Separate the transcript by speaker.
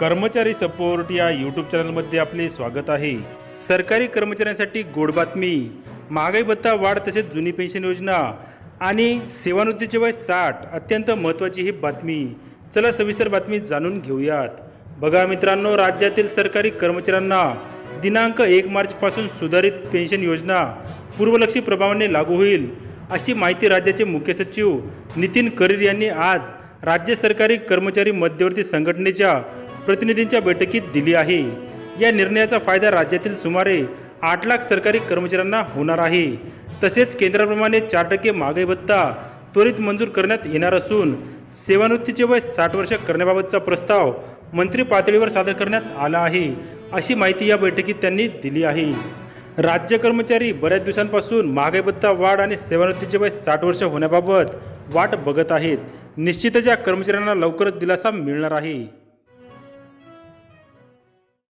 Speaker 1: कर्मचारी सपोर्ट या यूट्यूब चॅनलमध्ये आपले स्वागत आहे. सरकारी कर्मचाऱ्यांसाठी गोड बातमी. महागाई भत्ता वाढ तसेच जुनी पेन्शन योजना आणि सेवानिवृत्तीचे वय साठ अत्यंत महत्त्वाची ही बातमी. चला सविस्तर बातमी जाणून घेऊयात. बघा मित्रांनो राज्यातील सरकारी कर्मचाऱ्यांना दिनांक एक मार्चपासून सुधारित पेन्शन योजना पूर्वलक्षी प्रभावाने लागू होईल अशी माहिती राज्याचे मुख्य सचिव नितीन करीर यांनी आज राज्य सरकारी कर्मचारी मध्यवर्ती संघटनेच्या प्रतिनिधींच्या बैठकीत दिली आहे. या निर्णयाचा फायदा राज्यातील सुमारे आठ लाख सरकारी कर्मचाऱ्यांना होणार आहे. तसेच केंद्राप्रमाणे चार टक्के महागाई भत्ता त्वरित मंजूर करण्यात येणार असून सेवानिवृत्तीचे वय साठ वर्ष करण्याबाबतचा प्रस्ताव मंत्री पातळीवर सादर करण्यात आला आहे अशी माहिती या बैठकीत त्यांनी दिली आहे. राज्य कर्मचारी बऱ्याच दिवसांपासून महागाई भत्ता वाढ आणि सेवानिवृत्तीचे वय साठ वर्ष होण्याबाबत वाट बघत आहेत. निश्चितच या कर्मचाऱ्यांना लवकरच दिलासा मिळणार आहे.